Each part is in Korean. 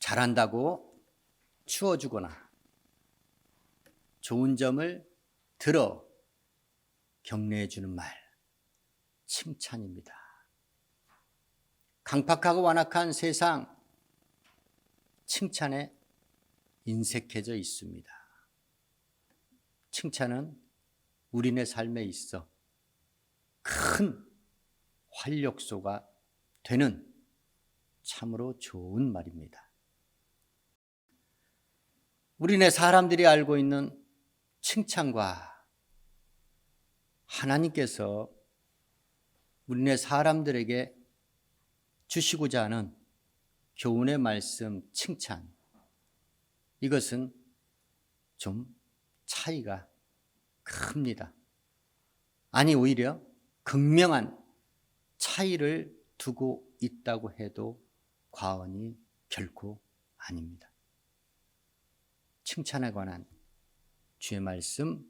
잘한다고 추워주거나 좋은 점을 들어 격려해 주는 말, 칭찬입니다. 강팍하고 완악한 세상, 칭찬에 인색해져 있습니다. 칭찬은 우리네 삶에 있어 큰 활력소가 되는 참으로 좋은 말입니다. 우리네 사람들이 알고 있는 칭찬과 하나님께서 우리네 사람들에게 주시고자 하는 교훈의 말씀, 칭찬. 이것은 좀 차이가 큽니다. 아니, 오히려 극명한 차이를 두고 있다고 해도 과언이 결코 아닙니다. 칭찬에 관한 주의 말씀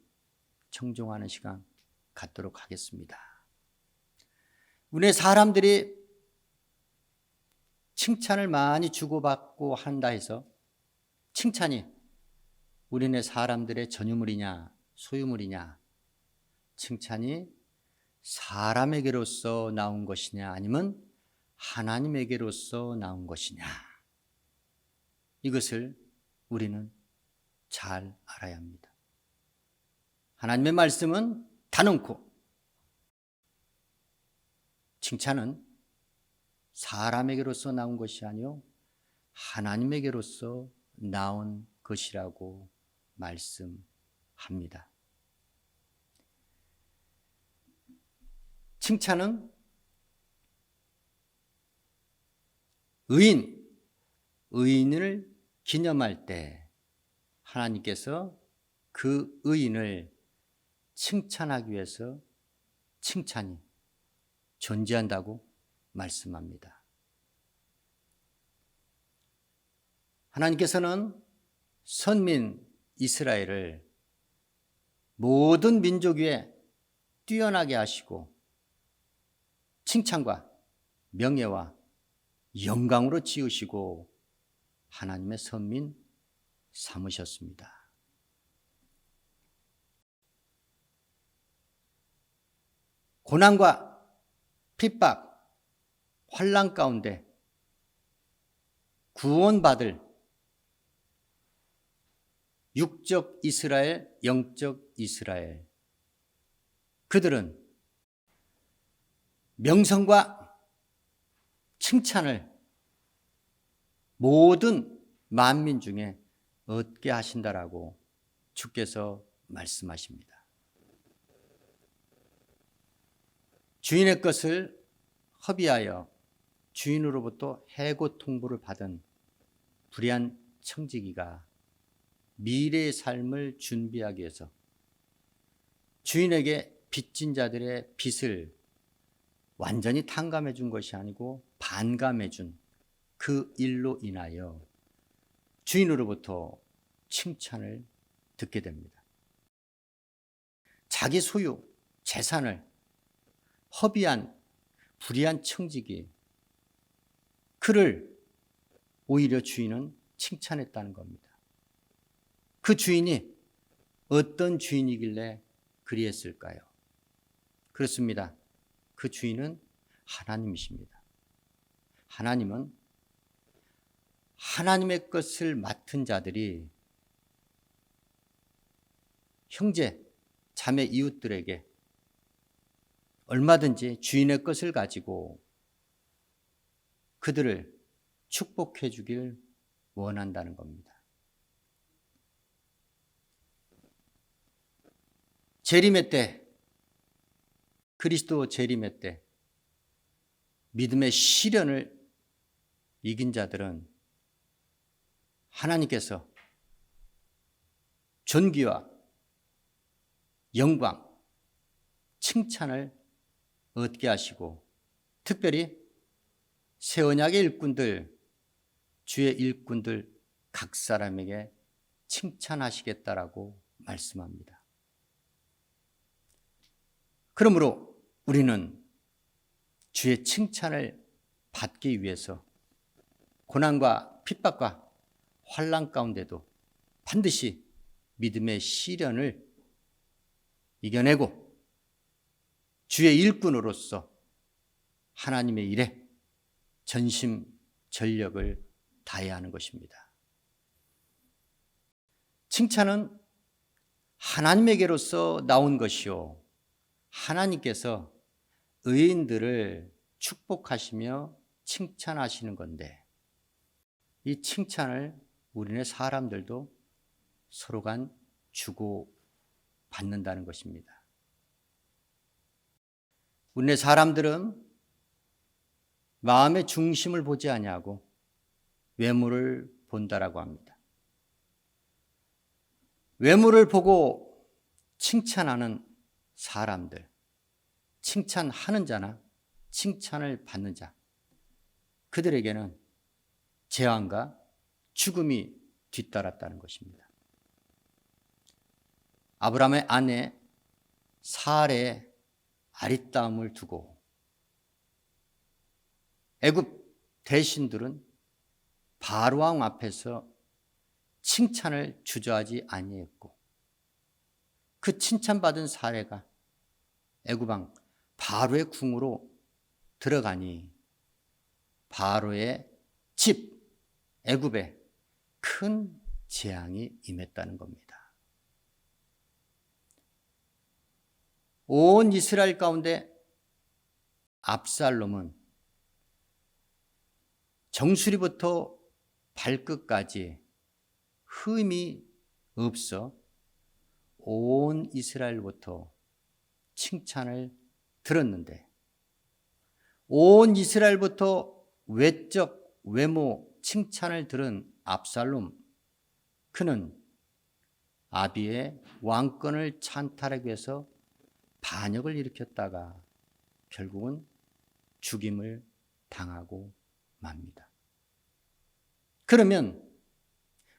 청종하는 시간 갖도록 하겠습니다. 우리 사람들이 칭찬을 많이 주고받고 한다 해서 칭찬이 우리네 사람들의 전유물이냐 소유물이냐 칭찬이 사람에게로서 나온 것이냐 아니면 하나님에게로서 나온 것이냐 이것을 우리는 잘 알아야 합니다. 하나님의 말씀은 단언코 칭찬은 사람에게로서 나온 것이 아니요 하나님에게로서 나온 것이라고 말씀합니다. 칭찬은 의인, 의인을 기념할 때 하나님께서 그 의인을 칭찬하기 위해서 칭찬이 존재한다고 말씀합니다. 하나님께서는 선민 이스라엘을 모든 민족 위에 뛰어나게 하시고 칭찬과 명예와 영광으로 지으시고 하나님의 선민 삼으셨습니다. 고난과 핍박, 환란 가운데 구원받을 육적 이스라엘, 영적 이스라엘. 그들은 명성과 칭찬을 모든 만민 중에 얻게 하신다라고 주께서 말씀하십니다. 주인의 것을 허비하여 주인으로부터 해고 통보를 받은 불의한 청지기가 미래의 삶을 준비하기 위해서 주인에게 빚진 자들의 빚을 완전히 탕감해 준 것이 아니고 반감해 준 그 일로 인하여 주인으로부터 칭찬을 듣게 됩니다. 자기 소유, 재산을 허비한 불의한 청지기 그를 오히려 주인은 칭찬했다는 겁니다. 그 주인이 어떤 주인이길래 그리했을까요? 그렇습니다. 그 주인은 하나님이십니다. 하나님은 하나님의 것을 맡은 자들이 형제, 자매 이웃들에게 얼마든지 주인의 것을 가지고 그들을 축복해 주길 원한다는 겁니다. 재림의 때, 그리스도 재림의 때, 믿음의 시련을 이긴 자들은 하나님께서 존귀와 영광, 칭찬을 얻게 하시고 특별히 새 언약의 일꾼들, 주의 일꾼들 각 사람에게 칭찬하시겠다라고 말씀합니다. 그러므로 우리는 주의 칭찬을 받기 위해서 고난과 핍박과 환란 가운데도 반드시 믿음의 시련을 이겨내고 주의 일꾼으로서 하나님의 일에 전심 전력을 다해야 하는 것입니다. 칭찬은 하나님에게로서 나온 것이요. 하나님께서 의인들을 축복하시며 칭찬하시는 건데 이 칭찬을 우리네 사람들도 서로 간 주고 받는다는 것입니다. 우리네 사람들은 마음의 중심을 보지 아니하고 외모를 본다라고 합니다. 외모를 보고 칭찬하는 사람들, 칭찬하는 자나 칭찬을 받는 자, 그들에게는 재앙과 죽음이 뒤따랐다는 것입니다. 아브라함의 아내 사례의 아리따움을 두고 애굽 대신들은 바로왕 앞에서 칭찬을 주저하지 아니했고 그 칭찬받은 사례가 애굽왕 바로의 궁으로 들어가니 바로의 집 애굽에 큰 재앙이 임했다는 겁니다. 온 이스라엘 가운데 압살롬은 정수리부터 발끝까지 흠이 없어 온 이스라엘부터 칭찬을 들었는데 온 이스라엘부터 외적 외모 칭찬을 들은 압살롬 그는 아비의 왕권을 찬탈하기 위해서 반역을 일으켰다가 결국은 죽임을 당하고 맙니다. 그러면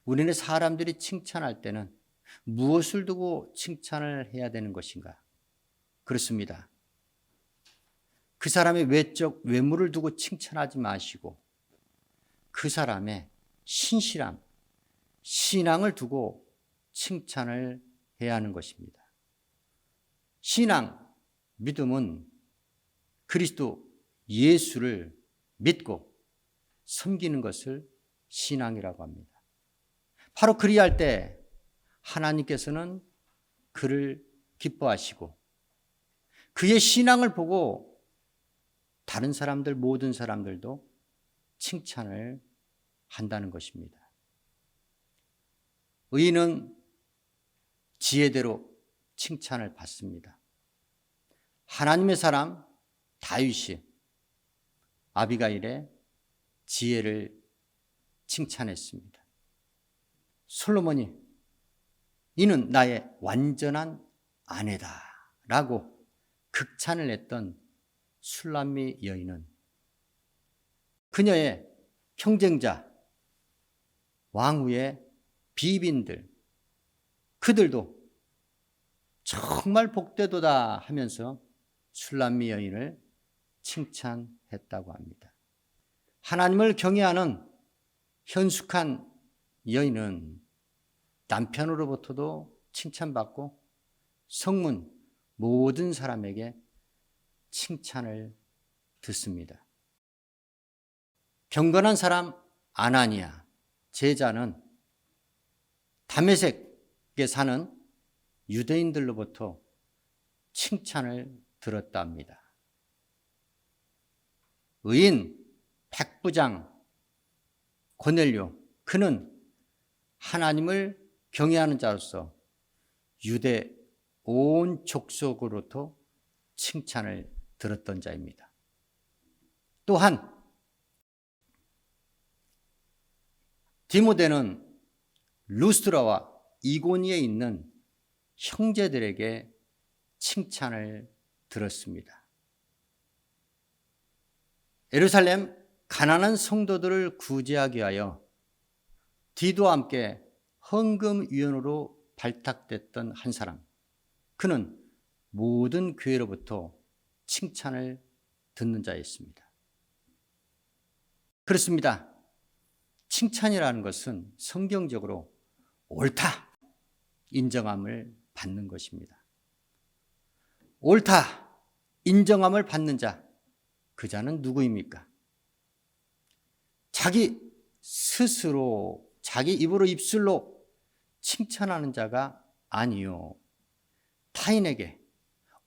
우리는 사람들이 칭찬할 때는 무엇을 두고 칭찬을 해야 되는 것인가? 그렇습니다. 그 사람의 외적 외모를 두고 칭찬하지 마시고 그 사람의 신실함, 신앙을 두고 칭찬을 해야 하는 것입니다. 신앙, 믿음은 그리스도 예수를 믿고 섬기는 것을 신앙이라고 합니다. 바로 그리할 때 하나님께서는 그를 기뻐하시고 그의 신앙을 보고 다른 사람들, 모든 사람들도 칭찬을 한다는 것입니다. 의인은 지혜대로 칭찬을 받습니다. 하나님의 사람 다윗이 아비가일의 지혜를 칭찬했습니다. 솔로몬이 이는 나의 완전한 아내다 라고 극찬을 했던 술람미 여인은 그녀의 경쟁자, 왕후의 비빈들, 그들도 정말 복되도다 하면서 술람미 여인을 칭찬했다고 합니다. 하나님을 경외하는 현숙한 여인은 남편으로부터도 칭찬받고 성문 모든 사람에게 칭찬을 듣습니다. 경건한 사람 아나니아 제자는 담메색에 사는 유대인들로부터 칭찬을 들었다 합니다. 의인 백부장 고넬료 그는 하나님을 경외하는 자로서 유대 온 족속으로부터 칭찬을 들었던 자입니다. 또한 디모데는 루스트라와 이고니에 있는 형제들에게 칭찬을 들었습니다. 예루살렘 가난한 성도들을 구제하기 위하여 디도와 함께 헌금위원으로 발탁됐던 한 사람. 그는 모든 교회로부터 칭찬을 듣는 자였습니다. 그렇습니다. 칭찬이라는 것은 성경적으로 옳다 인정함을 받는 것입니다. 옳다 인정함을 받는 자, 그 자는 누구입니까? 자기 스스로 자기 입으로 입술로 칭찬하는 자가 아니요. 타인에게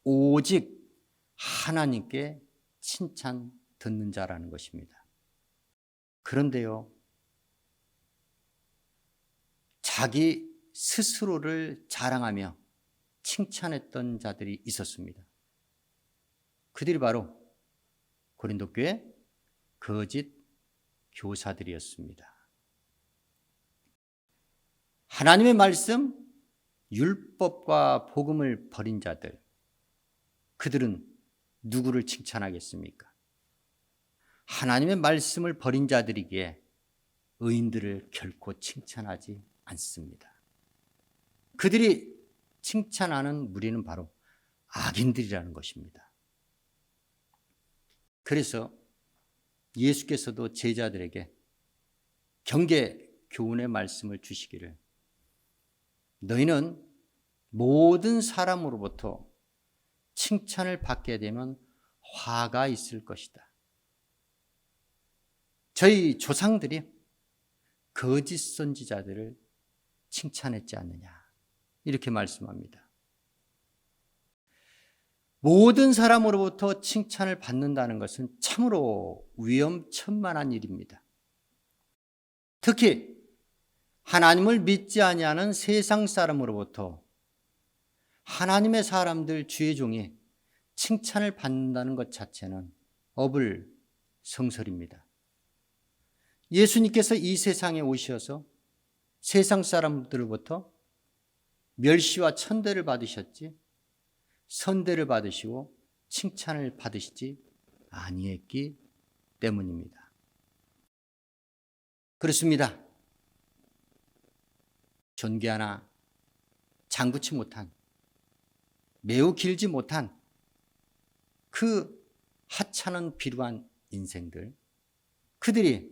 오직 하나님께 칭찬 듣는 자라는 것입니다. 그런데요, 자기 스스로를 자랑하며 칭찬했던 자들이 있었습니다. 그들이 바로 고린도 교회 거짓 교사들이었습니다. 하나님의 말씀, 율법과 복음을 버린 자들, 그들은 누구를 칭찬하겠습니까? 하나님의 말씀을 버린 자들이기에 의인들을 결코 칭찬하지 않습니다. 그들이 칭찬하는 무리는 바로 악인들이라는 것입니다. 그래서 예수께서도 제자들에게 경계 교훈의 말씀을 주시기를 너희는 모든 사람으로부터 칭찬을 받게 되면 화가 있을 것이다. 저희 조상들이 거짓 선지자들을 칭찬했지 않느냐. 이렇게 말씀합니다. 모든 사람으로부터 칭찬을 받는다는 것은 참으로 위험천만한 일입니다. 특히 하나님을 믿지 아니하는 세상 사람으로부터 하나님의 사람들 주의 종이 칭찬을 받는다는 것 자체는 업을 성설입니다. 예수님께서 이 세상에 오셔서 세상 사람들로부터 멸시와 천대를 받으셨지 선대를 받으시고 칭찬을 받으시지 아니했기 때문입니다. 그렇습니다. 전개 하나 장구치 못한 매우 길지 못한 그 하찮은 비루한 인생들 그들이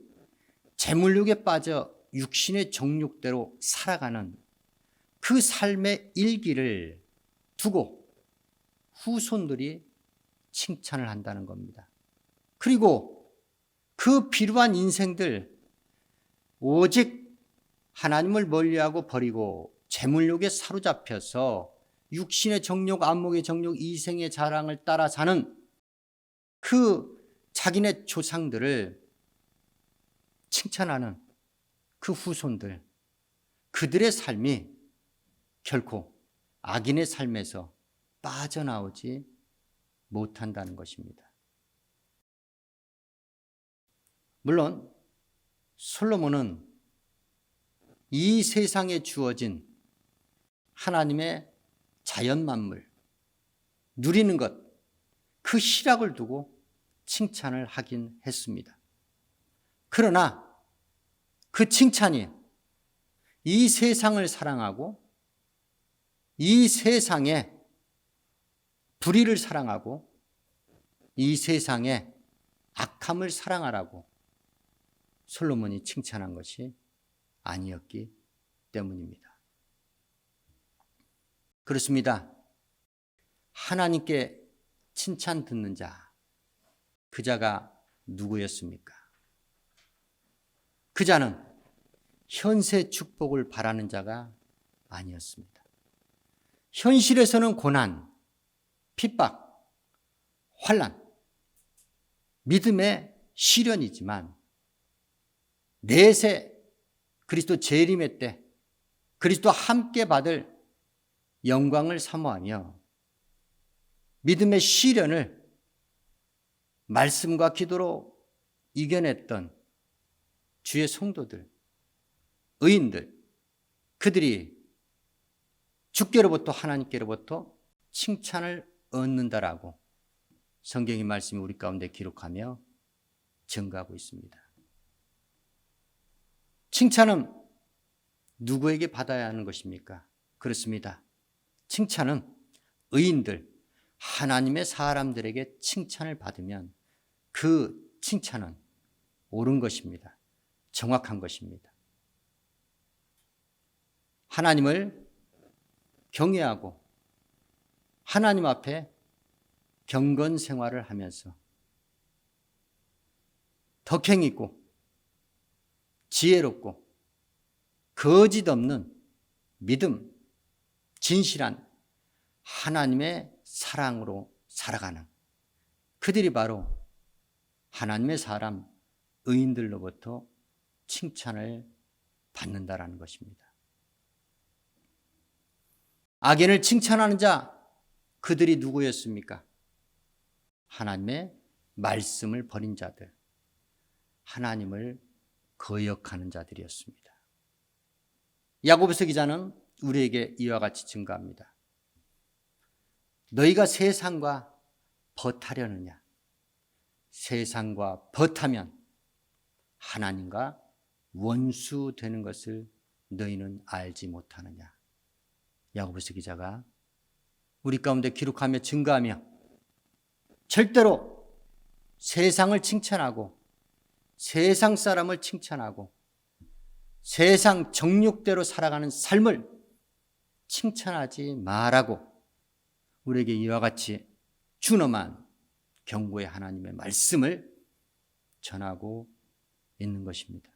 재물욕에 빠져 육신의 정욕대로 살아가는 그 삶의 일기를 두고 후손들이 칭찬을 한다는 겁니다. 그리고 그 비루한 인생들 오직 하나님을 멀리하고 버리고 재물욕에 사로잡혀서 육신의 정욕, 안목의 정욕, 이생의 자랑을 따라 사는 그 자기네 조상들을 칭찬하는 그 후손들, 그들의 삶이 결코 악인의 삶에서 빠져나오지 못한다는 것입니다. 물론 솔로몬은 이 세상에 주어진 하나님의 자연 만물 누리는 것, 그 희락을 두고 칭찬을 하긴 했습니다. 그러나 그 칭찬이 이 세상을 사랑하고 이 세상에 불의를 사랑하고 이 세상에 악함을 사랑하라고 솔로몬이 칭찬한 것이 아니었기 때문입니다. 그렇습니다. 하나님께 칭찬 듣는 자, 그 자가 누구였습니까? 그 자는 현세 축복을 바라는 자가 아니었습니다. 현실에서는 고난, 핍박, 환란, 믿음의 시련이지만 내세 그리스도 재림의 때 그리스도 함께 받을 영광을 사모하며 믿음의 시련을 말씀과 기도로 이겨냈던 주의 성도들, 의인들, 그들이 주께로부터 하나님께로부터 칭찬을 얻는다라고 성경의 말씀이 우리 가운데 기록하며 증가하고 있습니다. 칭찬은 누구에게 받아야 하는 것입니까? 그렇습니다. 칭찬은 의인들, 하나님의 사람들에게 칭찬을 받으면 그 칭찬은 옳은 것입니다. 정확한 것입니다. 하나님을 경외하고 하나님 앞에 경건 생활을 하면서 덕행 있고 지혜롭고 거짓 없는 믿음, 진실한 하나님의 사랑으로 살아가는 그들이 바로 하나님의 사람, 의인들로부터 칭찬을 받는다라는 것입니다. 악인을 칭찬하는 자, 그들이 누구였습니까? 하나님의 말씀을 버린 자들, 하나님을 거역하는 자들이었습니다. 야고보서 기자는 우리에게 이와 같이 증가합니다. 너희가 세상과 벗하려느냐? 세상과 벗하면 하나님과 원수 되는 것을 너희는 알지 못하느냐? 야고보서 기자가 우리 가운데 기록하며 증가하며 절대로 세상을 칭찬하고 세상 사람을 칭찬하고 세상 정욕대로 살아가는 삶을 칭찬하지 말라고 우리에게 이와 같이 준엄한 경고의 하나님의 말씀을 전하고 있는 것입니다.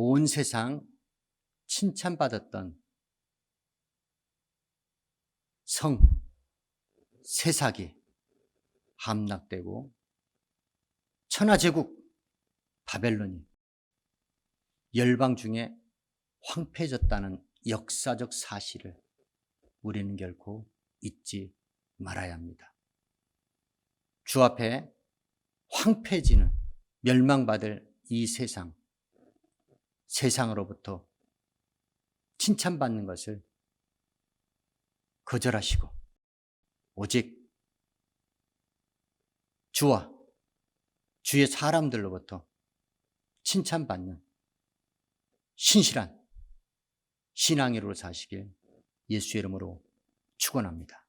온 세상 칭찬받았던 성, 세삭이 함락되고 천하제국 바벨론이 열방 중에 황폐해졌다는 역사적 사실을 우리는 결코 잊지 말아야 합니다. 주 앞에 황폐해지는 멸망받을 이 세상, 세상으로부터 칭찬받는 것을 거절하시고 오직 주와 주의 사람들로부터 칭찬받는 신실한 신앙이로 사시길 예수 이름으로 축원합니다.